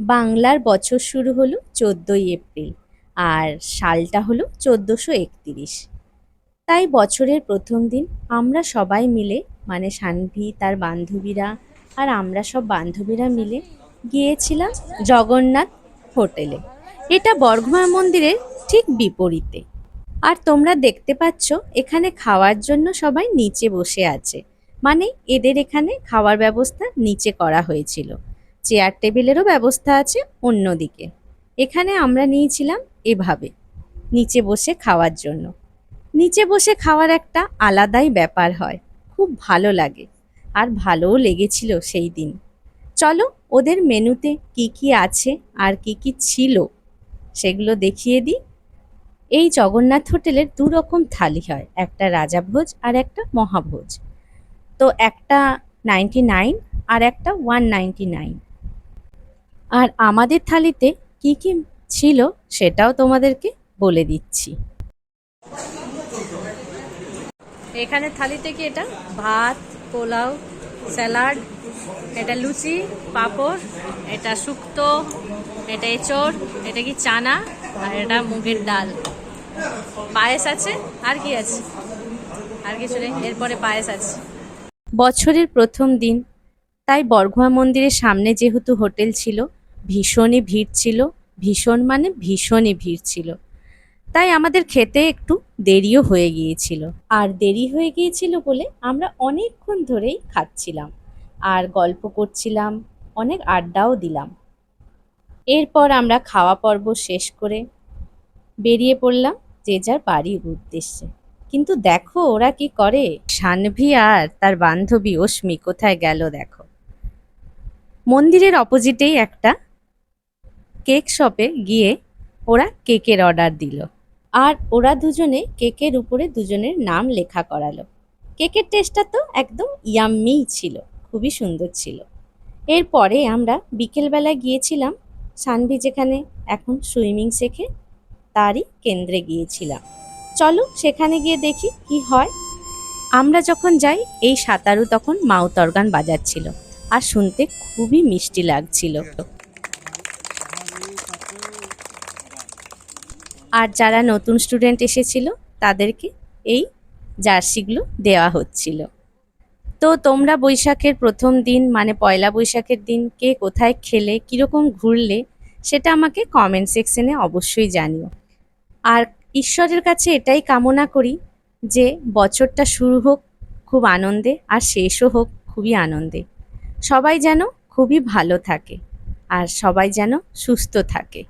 বাংলার বছর শুরু হলো চোদ্দোই এপ্রিল আর সালটা হলো চোদ্দোশো একতিরিশ। তাই বছরের প্রথম দিন আমরা সবাই মিলে মানে সানভি, তার বান্ধবীরা আর আমরা সব বান্ধবীরা মিলে গিয়েছিলাম জগন্নাথ হোটেলে। এটা বর্ধমান মন্দিরের ঠিক বিপরীতে। আর তোমরা দেখতে পাচ্ছ, এখানে খাওয়ার জন্য সবাই নিচে বসে আছে। মানে এদের এখানে খাওয়ার ব্যবস্থা নিচে করা হয়েছিল। চেয়ার টেবিলেরও ব্যবস্থা আছে অন্যদিকে। এখানে আমরা নিয়েছিলাম এভাবে, নিচে বসে খাওয়ার জন্য। নিচে বসে খাওয়ার একটা আলাদাই ব্যাপার হয়, খুব ভালো লাগে আর ভালোও লেগেছিল সেই দিন। চলো ওদের মেনুতে কি কি আছে আর কি কি ছিল সেগুলো দেখিয়ে দিই। এই জগন্নাথ হোটেলের দু রকম থালি হয়, একটা রাজাভোজ আর একটা মহাভোজ। তো একটা নাইনটি নাইন আর একটা ওয়ান নাইনটি নাইন আর আমাদের থালিতে কি কি ছিল সেটাও তোমাদেরকে বলে দিচ্ছি। এখানে থালিতে কি এটা? ভাত, পোলাও, স্যালাড, এটা লুচি, পাঁপড়, এটা শুক্তো, এটা এঁচড়, এটা কি চানা, আর এটা মুগের ডাল। পায়েস আছে? আর কি আছে? আর কিছু নেই? এরপরে পায়েস আছে। বছরের প্রথম দিন, তাই বর্ঘমা মন্দিরের সামনে যেহেতু হোটেল ছিল ভীষণই ভিড় ছিল, ভীষণ মানে ভীষণই ভিড় ছিল। তাই আমাদের খেতে একটু দেরিও হয়ে গিয়েছিল। আর দেরি হয়ে গিয়েছিল বলে আমরা অনেকক্ষণ ধরেই খাচ্ছিলাম আর গল্প করছিলাম, অনেক আড্ডাও দিলাম। এরপর আমরা খাওয়া পর্ব শেষ করে বেরিয়ে পড়লাম যে যার বাড়ির উদ্দেশ্যে। কিন্তু দেখো ওরা কি করে? সানভি আর তার বান্ধবী অশ্মি কোথায় গেল দেখো। মন্দিরের অপোজিটেই একটা কেক শপে গিয়ে ওরা কেকের অর্ডার দিল। আর ওরা দুজনে কেকের উপরে দুজনের নাম লেখা করালো। কেকের টেস্টটা তো একদম ইয়াম্মিই ছিল, খুবই সুন্দর ছিল। এরপরে আমরা বিকেলবেলা গিয়েছিলাম সানভি যেখানে এখন সুইমিং শেখে, তারই কেন্দ্রে গিয়েছিলাম। চলো সেখানে গিয়ে দেখি কি হয়। আমরা যখন যাই, এই সাঁতারু তখন মাউথ অর্গান বাজাচ্ছিল, আর শুনতে খুবই মিষ্টি লাগছিল। আর যারা নতুন স্টুডেন্ট এসেছিল, তাদেরকে এই জার্সিগুলো দেওয়া হচ্ছিল। তো তোমরা বৈশাখের প্রথম দিন মানে পয়লা বৈশাখের দিন, কে কোথায় খেলে, কীরকম ঘুরলে, সেটা আমাকে কমেন্ট সেকশনে অবশ্যই জানিও। আর ঈশ্বরের কাছে এটাই কামনা করি যে, বছরটা শুরু হোক খুব আনন্দে, আর শেষও হোক খুবই আনন্দে। সবাই যেন খুবই ভালো থাকে, আর সবাই যেন সুস্থ থাকে।